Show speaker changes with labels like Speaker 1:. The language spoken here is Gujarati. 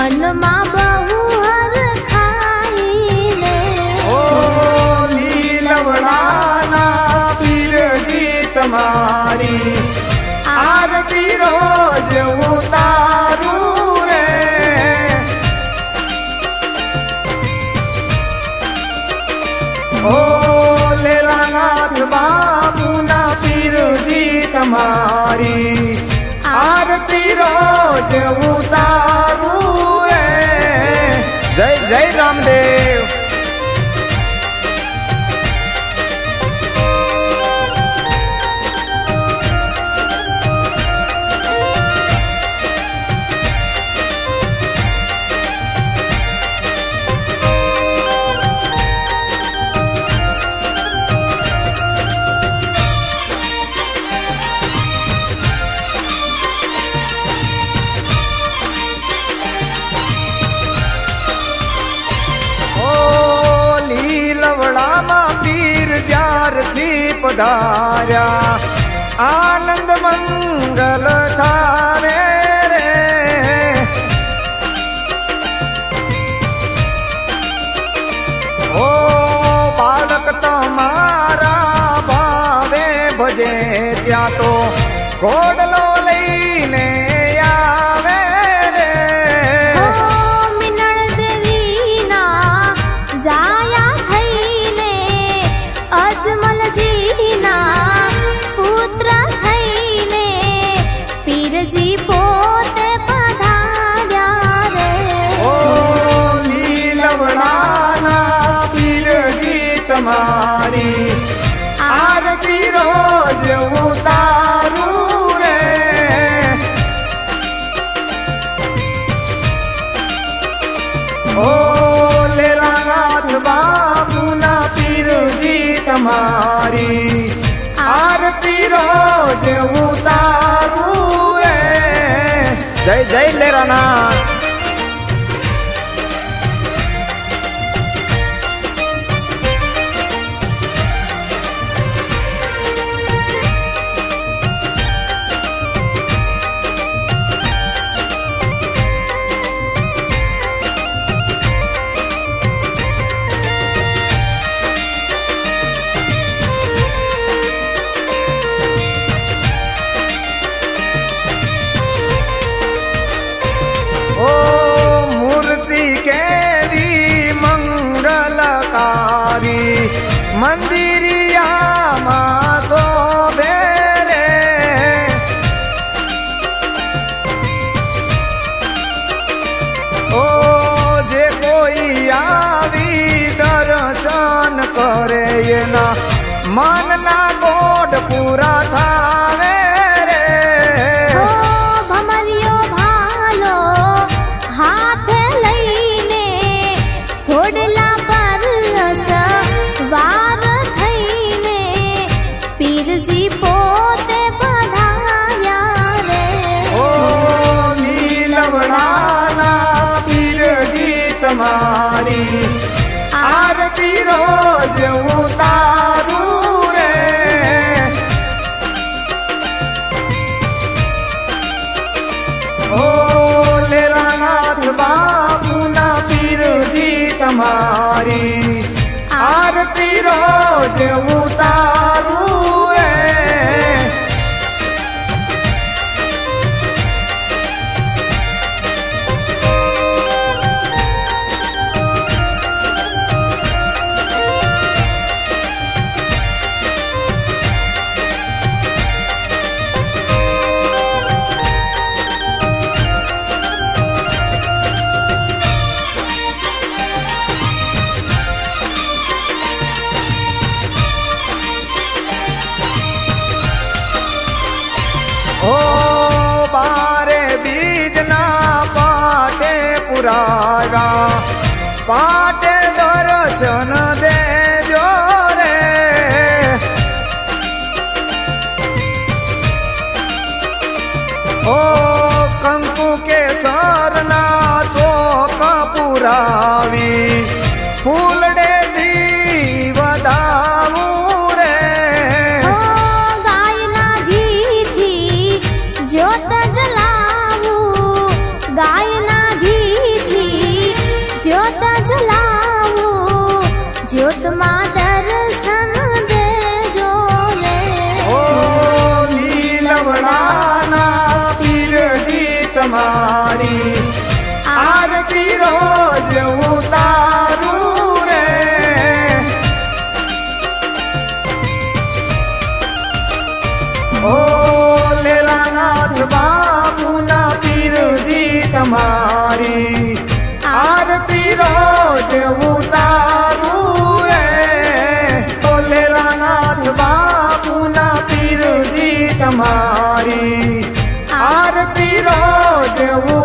Speaker 1: મનમાં બહુ હર ખાઈ લે ઓ નીલવડાના પીરજી તમારી આરતી રોજ ઉતારું રે. ઓ લેલાનાથ બાપુના પીરજી તમારી આરતી રોજ ઉતાર જય જય રામદેવ. પધાર્યા આનંદ મંગલ થારે રે ઓ બાળક તમારા ભાવે ભજે ત્યાં તો ઘોડલો તમારી આરતી રોજ ઉતારું રે. જય જય લેરાનાથ મંદિરિયામાં શોભે રે ઓ જે કોઈ આવી દર્શન કરે એના મનના ગોડ પૂરા થાવે તમારી
Speaker 2: આરતી રોજ ઉતારું પુરાવ્યા. પાટે દર્શન દેજો રે. ઓ કંકુ કે સરના ચોક
Speaker 1: પુરાવી ફૂલડે ज्योत जला છે હું તારું રે. બોલેલા નાથ બાપુના પીરજી તમારી. આરતી રોજ હું